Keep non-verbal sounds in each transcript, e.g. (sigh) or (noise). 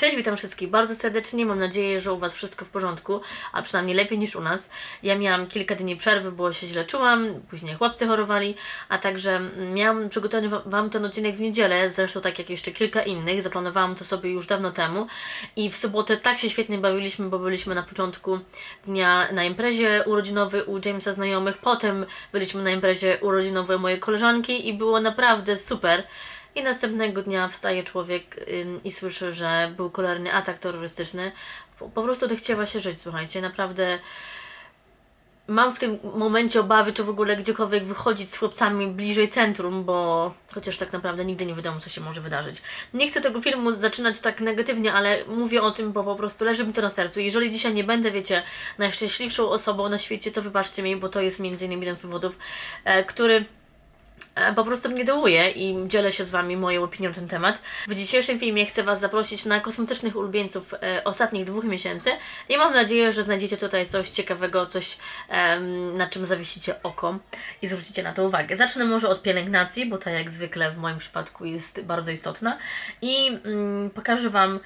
Cześć, witam wszystkich bardzo serdecznie. Mam nadzieję, że u Was wszystko w porządku, a przynajmniej lepiej niż u nas. Ja miałam kilka dni przerwy, bo się źle czułam, później chłopcy chorowali, a także miałam przygotować wa- Wam ten odcinek w niedzielę, zresztą tak jak jeszcze kilka innych. Zaplanowałam to sobie już dawno temu i w sobotę tak się świetnie bawiliśmy, bo byliśmy na początku dnia na imprezie urodzinowej u Jamesa znajomych, potem byliśmy na imprezie urodzinowej mojej koleżanki i było naprawdę super. I następnego dnia wstaje człowiek i słyszy, że był kolejny atak terrorystyczny. Po, prostu to chciała się żyć, słuchajcie, naprawdę mam w tym momencie obawy, czy w ogóle gdziekolwiek wychodzić z chłopcami bliżej centrum, bo chociaż tak naprawdę nigdy nie wiadomo, co się może wydarzyć. Nie chcę tego filmu zaczynać tak negatywnie, ale mówię o tym, bo po prostu leży mi to na sercu. Jeżeli dzisiaj nie będę, wiecie, najszczęśliwszą osobą na świecie, to wybaczcie mi, bo to jest między innymi jeden z powodów, e, który po prostu mnie dołuje i dzielę się z Wami moją opinią na ten temat. W dzisiejszym filmie chcę Was zaprosić na kosmetycznych ulubieńców e, ostatnich dwóch miesięcy i mam nadzieję, że znajdziecie tutaj coś ciekawego, coś na czym zawiesicie oko i zwrócicie na to uwagę. Zacznę może od pielęgnacji, bo ta jak zwykle w moim przypadku jest bardzo istotna i mm, pokażę Wam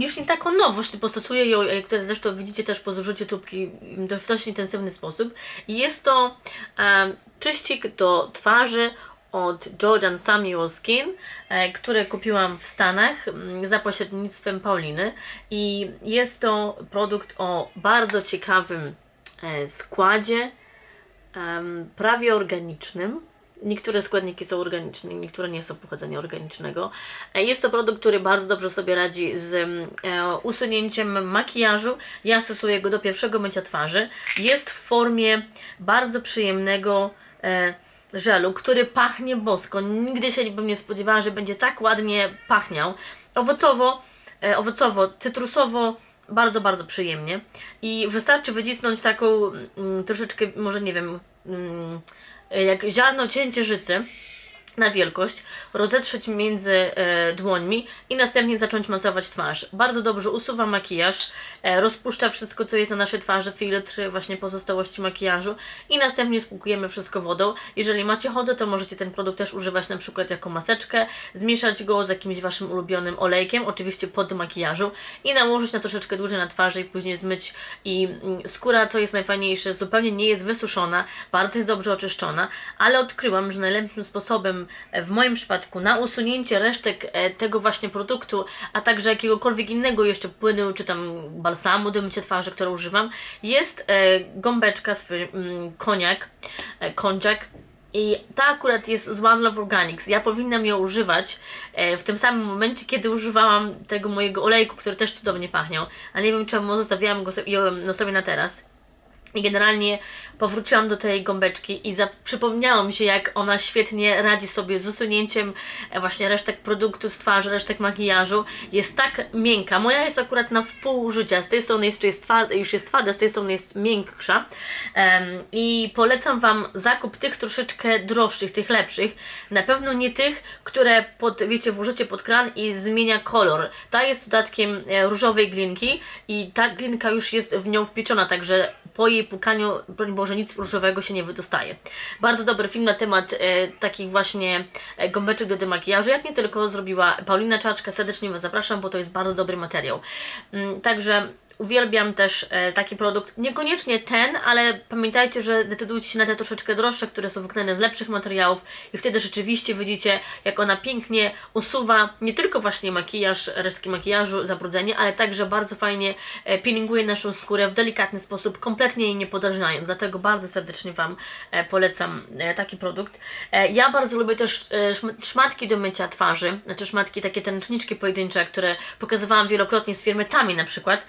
już nie taką nowość, tylko stosuję ją, jak zresztą widzicie też po zużyciu tubki w dość intensywny sposób. Jest to e, czyścik do twarzy od Jordan Samuel Skin, e, które kupiłam w Stanach mm, za pośrednictwem Pauliny. I jest to produkt o bardzo ciekawym e, składzie, prawie organicznym. Niektóre składniki są organiczne, niektóre nie są pochodzenia organicznego. E, Jest to produkt, który bardzo dobrze sobie radzi z e, usunięciem makijażu. Ja stosuję go do pierwszego mycia twarzy. Jest w formie bardzo przyjemnego e, żelu, który pachnie bosko. Nigdy się bym nie spodziewała, że będzie tak ładnie pachniał. Owocowo, owocowo, cytrusowo, bardzo, bardzo przyjemnie. I wystarczy wycisnąć taką mm, troszeczkę, może nie wiem, mm, jak ziarno cięcierzycy na wielkość, rozetrzeć między e, dłońmi i następnie zacząć masować twarz. Bardzo dobrze usuwa makijaż, e, rozpuszcza wszystko, co jest na naszej twarzy, filtr właśnie pozostałości makijażu i następnie spłukujemy wszystko wodą. Jeżeli macie ochotę, to możecie ten produkt też używać na przykład jako maseczkę, zmieszać go z jakimś waszym ulubionym olejkiem, oczywiście pod makijażu i nałożyć na troszeczkę dłużej na twarzy i później zmyć i mm, skóra, co jest najfajniejsze, zupełnie nie jest wysuszona, bardzo jest dobrze oczyszczona, ale odkryłam, że najlepszym sposobem w moim przypadku na usunięcie resztek e, tego właśnie produktu, a także jakiegokolwiek innego jeszcze płynu, czy tam balsamu do mycia twarzy, które używam, jest e, gąbeczka z mm, koniak, e, konjac. I ta akurat jest z One Love Organics. Ja powinnam ją używać w tym samym momencie, kiedy używałam tego mojego olejku, który też cudownie pachniał. Ale nie wiem czemu zostawiłam go sobie, ją sobie na teraz. I generalnie powróciłam do tej gąbeczki i przypomniało mi się, jak ona świetnie radzi sobie z usunięciem e, właśnie resztek produktu z twarzy, resztek makijażu. Jest tak miękka. Moja jest akurat na wpół życia. Z tej strony jeszcze jest już jest twarda, z tej strony jest miększa. Em, I polecam Wam zakup tych troszeczkę droższych, tych lepszych. Na pewno nie tych, które pod, wiecie, włożycie pod kran i zmienia kolor. Ta jest dodatkiem e, różowej glinki i ta glinka już jest w nią wpieczona, także po jej pukaniu, broń Boże, nic różowego się nie wydostaje. Bardzo dobry film na temat e, takich właśnie e, gąbeczek do demakijażu, jak nie tylko zrobiła Paulina Czaczka. Serdecznie Was zapraszam, bo to jest bardzo dobry materiał. Mm, także uwielbiam też e, taki produkt. Niekoniecznie ten, ale pamiętajcie, że zdecydujcie się na te troszeczkę droższe, które są wykonane z lepszych materiałów i wtedy rzeczywiście widzicie, jak ona pięknie usuwa nie tylko właśnie makijaż, resztki makijażu, zabrudzenie, ale także bardzo fajnie e, peelinguje naszą skórę w delikatny sposób, kompletnie jej nie podrażniając. Dlatego bardzo serdecznie Wam e, polecam e, taki produkt. E, ja bardzo lubię też szm- szmatki do mycia twarzy, znaczy szmatki, takie te ręczniczki pojedyncze, które pokazywałam wielokrotnie z firmy Tami na przykład.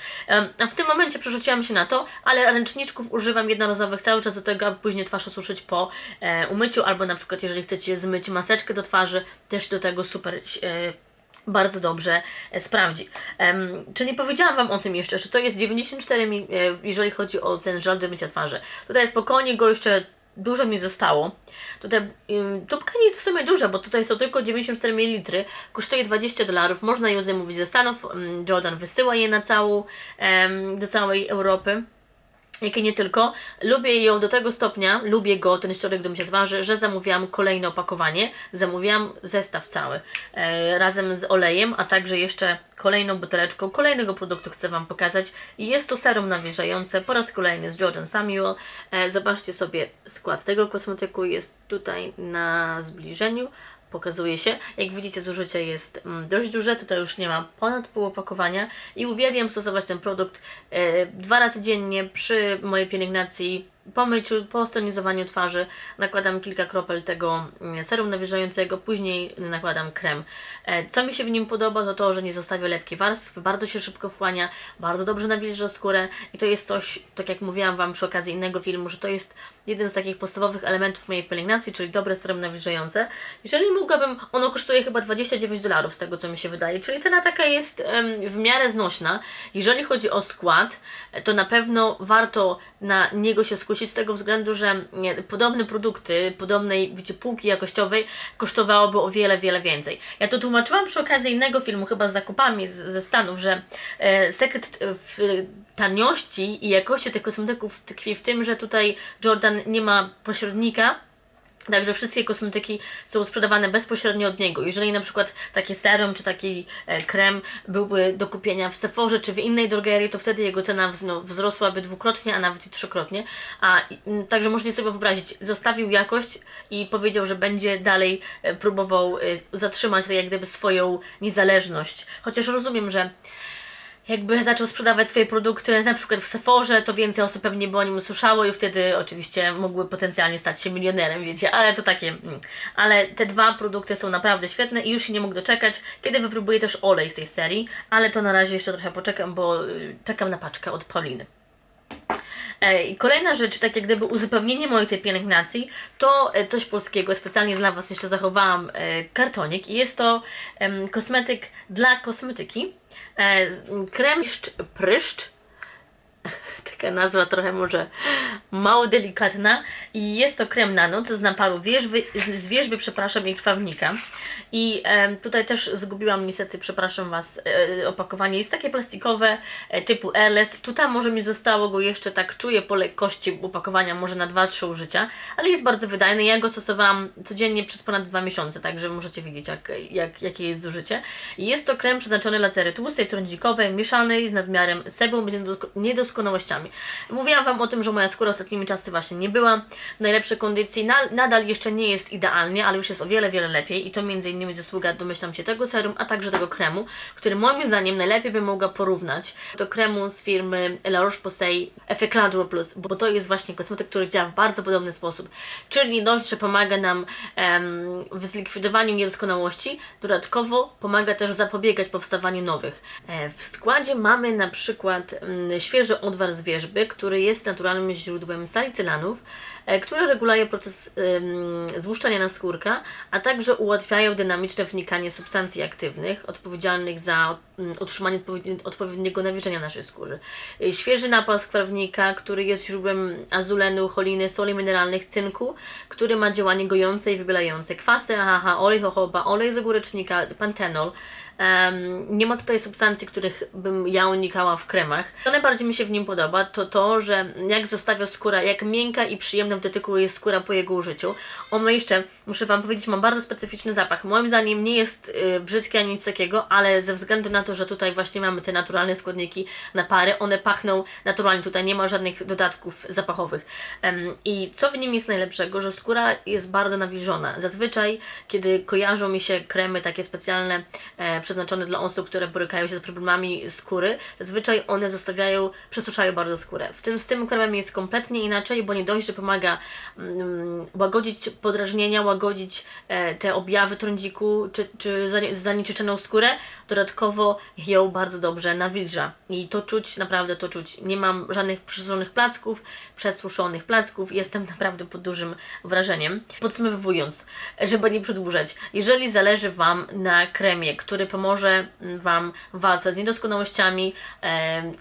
A w tym momencie przerzuciłam się na to, ale ręczniczków używam jednorazowych cały czas do tego, aby później twarz osuszyć po umyciu, albo na przykład jeżeli chcecie zmyć maseczkę do twarzy, też do tego super bardzo dobrze e, sprawdzi. Czy nie powiedziałam Wam o tym jeszcze, że to jest 94 mi, e, jeżeli chodzi o ten żel do mycia twarzy. Tutaj spokojnie go jeszcze dużo mi zostało. Tutaj tubka nie jest w sumie duża, bo tutaj są tylko 94 ml, kosztuje 20 dolarów, można ją zamówić ze Stanów, Jordan wysyła je na całą, do całej Europy. Jak i nie tylko. Lubię ją do tego stopnia, lubię go, ten środek do mycia twarzy, że zamówiłam kolejne opakowanie. Zamówiłam zestaw cały e, razem z olejem, a także jeszcze kolejną buteleczką kolejnego produktu chcę Wam pokazać. Jest to serum nawilżające, po raz kolejny z Jordan Samuel. E, zobaczcie sobie skład tego kosmetyku, jest tutaj na zbliżeniu pokazuje się. Jak widzicie, zużycie jest mm, dość duże, tutaj już nie ma ponad pół opakowania i uwielbiam stosować ten produkt e, dwa razy dziennie przy mojej pielęgnacji. Po myciu, po stonizowaniu twarzy nakładam kilka kropel tego mm, serum nawilżającego, później nakładam krem. E, co mi się w nim podoba, to to, że nie zostawia lepkiej warstwy, bardzo się szybko wchłania, bardzo dobrze nawilża skórę i to jest coś, tak jak mówiłam Wam przy okazji innego filmu, że to jest jeden z takich podstawowych elementów mojej pielęgnacji, czyli dobre serum nawilżające. Jeżeli mogłabym, ono kosztuje chyba 29 dolarów z tego co mi się wydaje, czyli cena taka jest w miarę znośna. Jeżeli chodzi o skład, to na pewno warto na niego się skusić z tego względu, że podobne produkty, podobnej wiecie, półki jakościowej kosztowałoby o wiele, wiele więcej. Ja to tłumaczyłam przy okazji innego filmu, chyba z zakupami z, ze Stanów, że e, sekret e, w taniości i jakości tych kosmetyków tkwi w tym, że tutaj Jordan nie ma pośrednika, Także wszystkie kosmetyki są sprzedawane bezpośrednio od niego. Jeżeli na przykład takie serum czy taki e, krem byłby do kupienia w Sephorze czy w innej drogerii, to wtedy jego cena wzrosłaby dwukrotnie, a nawet i trzykrotnie. A mm, także możecie sobie wyobrazić, zostawił jakość i powiedział, że będzie dalej e, próbował e, zatrzymać jak gdyby swoją niezależność. Chociaż rozumiem, że jakby zaczął sprzedawać swoje produkty na przykład w Sephorze, to więcej osób pewnie by o nim usłyszało i wtedy oczywiście mogły potencjalnie stać się milionerem, wiecie, ale to takie... Mm. Ale te dwa produkty są naprawdę świetne i już się nie mogę doczekać, kiedy wypróbuję też olej z tej serii, ale to na razie jeszcze trochę poczekam, bo y, czekam na paczkę od Pauliny. E, I kolejna rzecz, tak jak gdyby uzupełnienie mojej tej pielęgnacji, to e, coś polskiego. Specjalnie dla Was jeszcze zachowałam e, kartonik i jest to kosmetyk dla kosmetyki. Krem pryszcz (laughs) taka nazwa trochę może mało delikatna i jest to krem na noc z naparu wierzby, z wierzby, przepraszam, i krwawnika. I em, tutaj też zgubiłam niestety, przepraszam Was, e, opakowanie. Jest takie plastikowe e, typu Airless, tutaj może mi zostało go jeszcze tak czuję po lekkości opakowania może na 2-3 użycia, ale jest bardzo wydajny, ja go stosowałam codziennie przez ponad 2 miesiące, także możecie widzieć jak, jak, jakie jest zużycie. Jest to krem przeznaczony dla cery tłustej, trądzikowej, mieszanej z nadmiarem sebum z niedosko- niedoskonałościami. Mówiłam Wam o tym, że moja skóra ostatnimi czasy właśnie nie była w najlepszej kondycji, Na, nadal jeszcze nie jest idealnie, ale już jest o wiele, wiele lepiej i to między innymi zasługa, domyślam się, tego serum, a także tego kremu, który moim zdaniem najlepiej bym mogła porównać do kremu z firmy La Roche-Posay Effet Duo Plus, bo to jest właśnie kosmetyk, który działa w bardzo podobny sposób, czyli dość, że pomaga nam em, w zlikwidowaniu niedoskonałości, dodatkowo pomaga też zapobiegać powstawaniu nowych. E, w składzie mamy na przykład mm, świeży odwar z wierzby, który jest naturalnym źródłem salicylanów, e, które regulują proces złuszczania naskórka, a także ułatwiają dynamiczne wnikanie substancji aktywnych odpowiedzialnych za ym, utrzymanie odpowiedni- odpowiedniego nawilżenia naszej skóry. Y, Świeży napał z krwawnika, który jest źródłem azulenu, choliny, soli mineralnych, cynku, który ma działanie gojące i wybielające. Kwasy AHA, olej jojoba, olej z ogórecznika, pantenol. Em, nie ma tutaj substancji, których bym ja unikała w kremach. Co najbardziej mi się w nim podoba, to to, że jak zostawia skóra, jak miękka i przyjemna w dotyku jest skóra po jego użyciu. Ono jeszcze, muszę Wam powiedzieć, ma bardzo specyficzny zapach. Moim zdaniem nie jest y, brzydki ani nic takiego, ale ze względu na to, że tutaj właśnie mamy te naturalne składniki na pary, one pachną naturalnie, tutaj nie ma żadnych dodatków zapachowych. Em, I co w nim jest najlepszego, że skóra jest bardzo nawilżona. Zazwyczaj, kiedy kojarzą mi się kremy takie specjalne, e, przeznaczone dla osób, które borykają się z problemami skóry, zazwyczaj one zostawiają, przesuszają bardzo skórę. W tym, z tym kremem jest kompletnie inaczej, bo nie dość, że pomaga mm, łagodzić podrażnienia, łagodzić e, te objawy trądziku czy, czy zanie- zanieczyszczoną skórę, dodatkowo ją bardzo dobrze nawilża. I to czuć, naprawdę to czuć. Nie mam żadnych przesuszonych placków, przesuszonych placków. Jestem naprawdę pod dużym wrażeniem. Podsumowując, żeby nie przedłużać, jeżeli zależy Wam na kremie, który pomoże Wam w walce z niedoskonałościami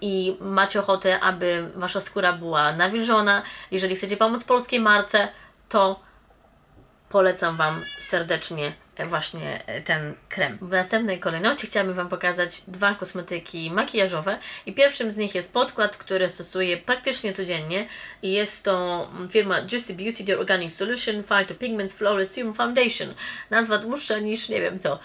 i macie ochotę, aby Wasza skóra była nawilżona, jeżeli chcecie pomóc polskiej marce, to polecam Wam serdecznie właśnie e, ten krem. W następnej kolejności chciałabym Wam pokazać dwa kosmetyki makijażowe i pierwszym z nich jest podkład, który stosuję praktycznie codziennie i jest to mm, firma Juicy Beauty The Organic Solution Phytopigments Flawless Serum Foundation. Nazwa dłuższa niż nie wiem co.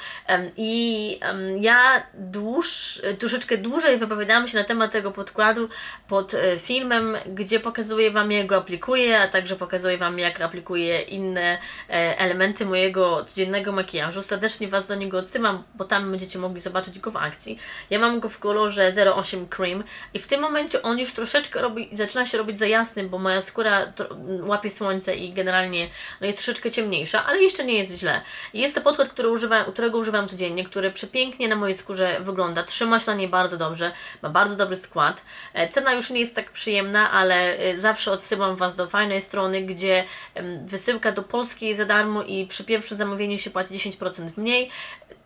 I ja dłuż, troszeczkę dłużej wypowiadałam się na temat tego podkładu pod e, filmem, gdzie pokazuję Wam jak go aplikuję, a także pokazuję Wam jak aplikuję inne e, elementy mojego codziennego makijażu. Serdecznie Was do niego odsyłam, bo tam będziecie mogli zobaczyć go w akcji. Ja mam go w kolorze 08 Cream i w tym momencie on już troszeczkę robi, zaczyna się robić za jasny, bo moja skóra łapie słońce i generalnie no, jest troszeczkę ciemniejsza, ale jeszcze nie jest źle. Jest to podkład, który używam, którego używam codziennie, który przepięknie na mojej skórze wygląda, trzyma się na niej bardzo dobrze, ma bardzo dobry skład. E, Cena już nie jest tak przyjemna, ale e, zawsze odsyłam Was do fajnej strony, gdzie wysyłka do Polski za darmo i przy pierwszym zamówieniu się płaci 10% mniej.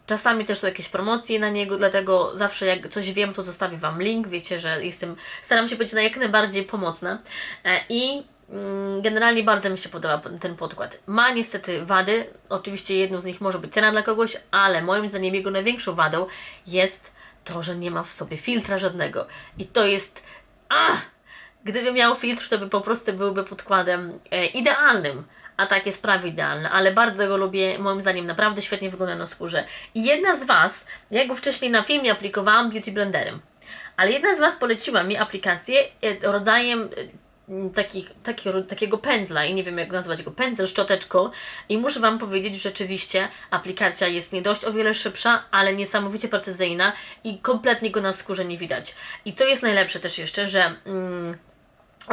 Czasami też są jakieś promocje na niego, dlatego zawsze jak coś wiem, to zostawię Wam link. Wiecie, że jestem, staram się być na jak najbardziej pomocna. E, I mm, generalnie bardzo mi się podoba ten podkład. Ma niestety wady, oczywiście jedną z nich może być cena dla kogoś, ale moim zdaniem jego największą wadą jest to, że nie ma w sobie filtra żadnego. I to jest. Ah! Gdyby miał filtr, to by po prostu byłby podkładem e, idealnym. A tak jest prawie idealny, ale bardzo go lubię. Moim zdaniem naprawdę świetnie wygląda na skórze. I jedna z Was, ja go wcześniej na filmie aplikowałam Beauty Blenderem, ale jedna z Was poleciła mi aplikację e, rodzajem e, takich, takiego, takiego pędzla i nie wiem jak nazwać go, pędzel, szczoteczką i muszę Wam powiedzieć, że rzeczywiście aplikacja jest nie dość o wiele szybsza, ale niesamowicie precyzyjna i kompletnie go na skórze nie widać. I co jest najlepsze też jeszcze, że mm,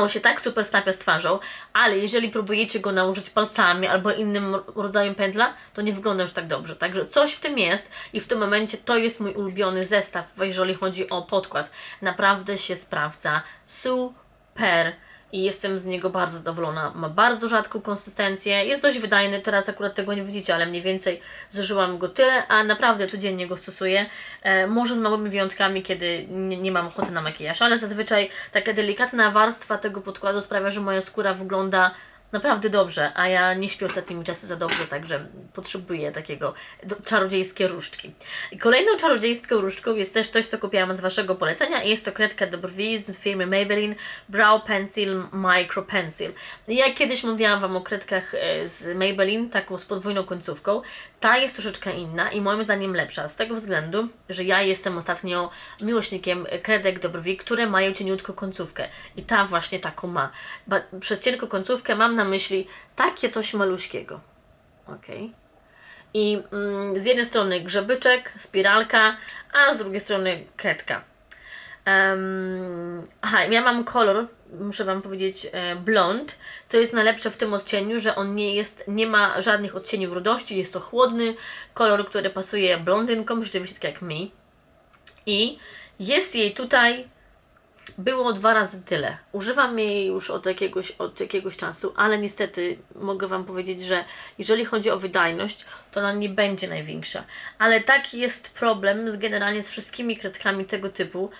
on się tak super stapia z twarzą, ale jeżeli próbujecie go nałożyć palcami albo innym rodzajem pędzla, to nie wygląda już tak dobrze. Także coś w tym jest i w tym momencie to jest mój ulubiony zestaw, jeżeli chodzi o podkład. Naprawdę się sprawdza super i jestem z niego bardzo zadowolona. Ma bardzo rzadką konsystencję, jest dość wydajny, teraz akurat tego nie widzicie, ale mniej więcej zużyłam go tyle, a naprawdę codziennie go stosuję. E, może z małymi wyjątkami, kiedy nie, nie mam ochoty na makijaż, ale zazwyczaj taka delikatna warstwa tego podkładu sprawia, że moja skóra wygląda naprawdę dobrze, a ja nie śpię ostatnimi czasy za dobrze, także potrzebuję takiego do, czarodziejskie różdżki. Kolejną czarodziejską różdżką jest też coś, co kupiłam z Waszego polecenia jest to kredka do brwi z firmy Maybelline Brow Pencil Micro Pencil. Ja kiedyś mówiłam Wam o kredkach e, z Maybelline, taką z podwójną końcówką. Ta jest troszeczkę inna i moim zdaniem lepsza, z tego względu, że ja jestem ostatnio miłośnikiem kredek do brwi, które mają cieniutką końcówkę i ta właśnie taką ma. Ba przez cienką końcówkę mam na myśli takie coś maluśkiego. Ok. I mm, z jednej strony grzebyczek, spiralka, a z drugiej strony kredka. Um, aha, ja mam kolor, muszę Wam powiedzieć, e, blond, co jest najlepsze w tym odcieniu, że on nie jest, nie ma żadnych odcieniów rudości, jest to chłodny kolor, który pasuje blondynkom, rzeczywiście tak jak mi. I jest jej tutaj było dwa razy tyle. Używam jej już od jakiegoś, od jakiegoś czasu, ale niestety mogę Wam powiedzieć, że jeżeli chodzi o wydajność, to ona nie będzie największa. Ale taki jest problem z generalnie z wszystkimi kredkami tego typu.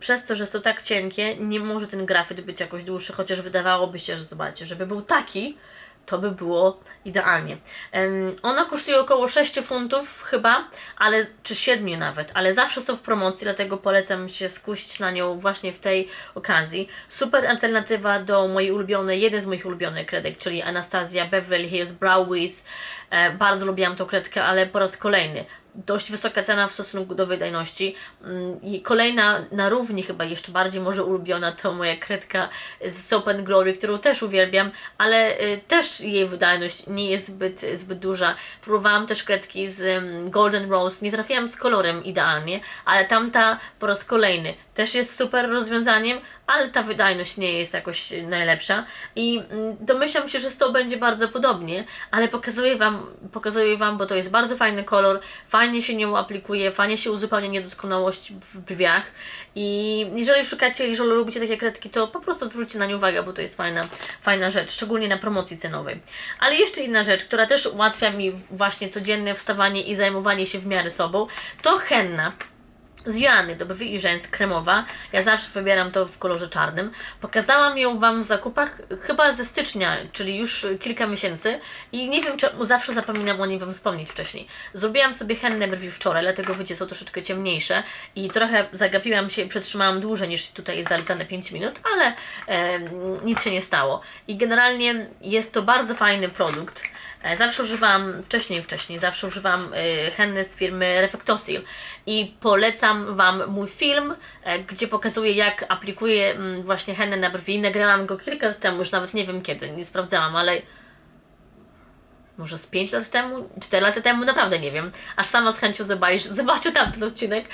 Przez to, że są tak cienkie, nie może ten grafit być jakoś dłuższy, chociaż wydawałoby się, że zobaczcie, żeby był taki, to by było idealnie. Ona kosztuje około 6 funtów chyba, ale czy 7 nawet, ale zawsze są w promocji, dlatego polecam się skusić na nią właśnie w tej okazji. Super alternatywa do mojej ulubionej, jeden z moich ulubionych kredek, czyli Anastasia Beverly Hills Brow. E, bardzo lubiłam tą kredkę, ale po raz kolejny dość wysoka cena w stosunku do wydajności. Mm, I kolejna na równi, chyba jeszcze bardziej może ulubiona, to moja kredka z Soap and Glory, którą też uwielbiam, ale y, też jej wydajność nie jest zbyt, zbyt duża. Próbowałam też kredki z mm, Golden Rose, nie trafiłam z kolorem idealnie, ale tamta po raz kolejny też jest super rozwiązaniem, ale ta wydajność nie jest jakoś najlepsza i mm, domyślam się, że z tą będzie bardzo podobnie, ale pokazuję Wam, pokazuję Wam, bo to jest bardzo fajny kolor, fajnie się nią aplikuje, fajnie się uzupełnia niedoskonałość w brwiach i jeżeli szukacie, jeżeli lubicie takie kredki, to po prostu zwróćcie na nie uwagę, bo to jest fajna, fajna rzecz, szczególnie na promocji cenowej. Ale jeszcze inna rzecz, która też ułatwia mi właśnie codzienne wstawanie i zajmowanie się w miarę sobą, to henna. Z Joanny do brwi i rzęs kremowa. Ja zawsze wybieram to w kolorze czarnym. Pokazałam ją Wam w zakupach chyba ze stycznia, czyli już kilka miesięcy i nie wiem czemu zawsze zapominam o niej Wam wspomnieć wcześniej. Zrobiłam sobie henne brwi wczoraj, dlatego wiecie, są troszeczkę ciemniejsze i trochę zagapiłam się i przetrzymałam dłużej niż tutaj jest zalecane 5 minut, ale e, nic się nie stało. I generalnie jest to bardzo fajny produkt. E, Zawsze używam, wcześniej, wcześniej, zawsze używam y, henny z firmy Reflectosil i polecam Wam mój film, e, gdzie pokazuję jak aplikuję mm, właśnie hennę na brwi. Nagrałam go kilka lat temu, już nawet nie wiem kiedy, nie sprawdzałam, ale może z 5 lat temu, 4 lata temu, naprawdę nie wiem. Aż sama z chęcią zobaczysz, (laughs) zobaczę tamten odcinek.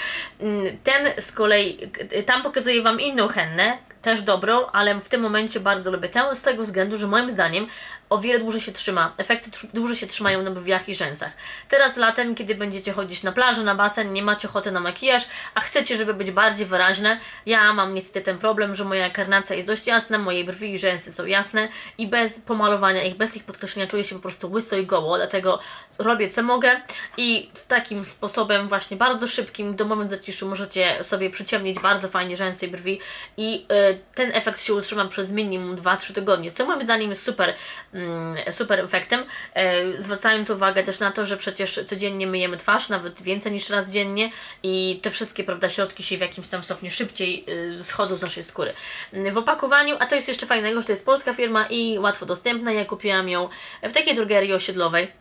Mm, Ten z kolei, tam pokazuję Wam inną hennę, też dobrą, ale w tym momencie bardzo lubię tę z tego względu, że moim zdaniem o wiele dłużej się trzyma, efekty dłużej się trzymają na brwiach i rzęsach. Teraz latem, kiedy będziecie chodzić na plażę, na basen, nie macie ochoty na makijaż, a chcecie, żeby być bardziej wyraźne, ja mam niestety ten problem, że moja karnacja jest dość jasna, moje brwi i rzęsy są jasne i bez pomalowania ich, bez ich podkreślenia czuję się po prostu łyso i goło, dlatego robię co mogę i takim sposobem właśnie bardzo szybkim, domowym zaciszu możecie sobie przyciemnić bardzo fajnie rzęsy i brwi i y, ten efekt się utrzyma przez minimum 2-3 tygodnie, co moim zdaniem jest super, super efektem, e, zwracając uwagę też na to, że przecież codziennie myjemy twarz, nawet więcej niż raz dziennie i te wszystkie prawda, środki się w jakimś tam stopniu szybciej y, schodzą z naszej skóry. Mm, W opakowaniu, a to jest jeszcze fajnego, że to jest polska firma i łatwo dostępna, ja kupiłam ją w takiej drogerii osiedlowej,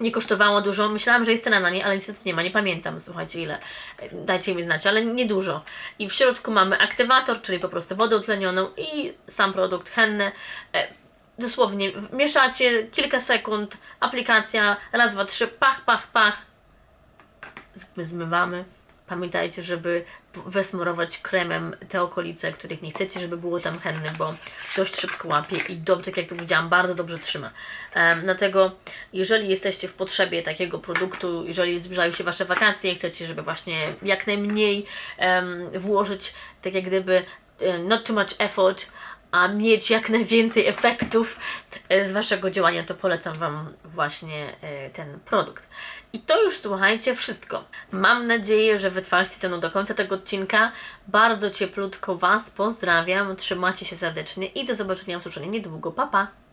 nie kosztowało dużo. Myślałam, że jest cena na nie, ale niestety nie ma. Nie pamiętam, słuchajcie, ile. Dajcie mi znać, ale nie dużo. I w środku mamy aktywator, czyli po prostu wodę utlenioną i sam produkt henne. Dosłownie mieszacie kilka sekund, aplikacja, raz, dwa, trzy, pach, pach, pach. Zmywamy. Pamiętajcie, żeby wysmarować kremem te okolice, których nie chcecie, żeby było tam henny, bo dość szybko łapie i dobrze, tak jak powiedziałam, bardzo dobrze trzyma. Em, dlatego, jeżeli jesteście w potrzebie takiego produktu, jeżeli zbliżają się Wasze wakacje i chcecie, żeby właśnie jak najmniej em, włożyć, tak jak gdyby e, not too much effort, a mieć jak najwięcej efektów e, z Waszego działania, to polecam Wam właśnie e, ten produkt. I to już słuchajcie, wszystko. Mam nadzieję, że wytrwaliście ze mną do końca tego odcinka. Bardzo cieplutko Was pozdrawiam, trzymacie się serdecznie i do zobaczenia usłyszenia niedługo. Pa, pa!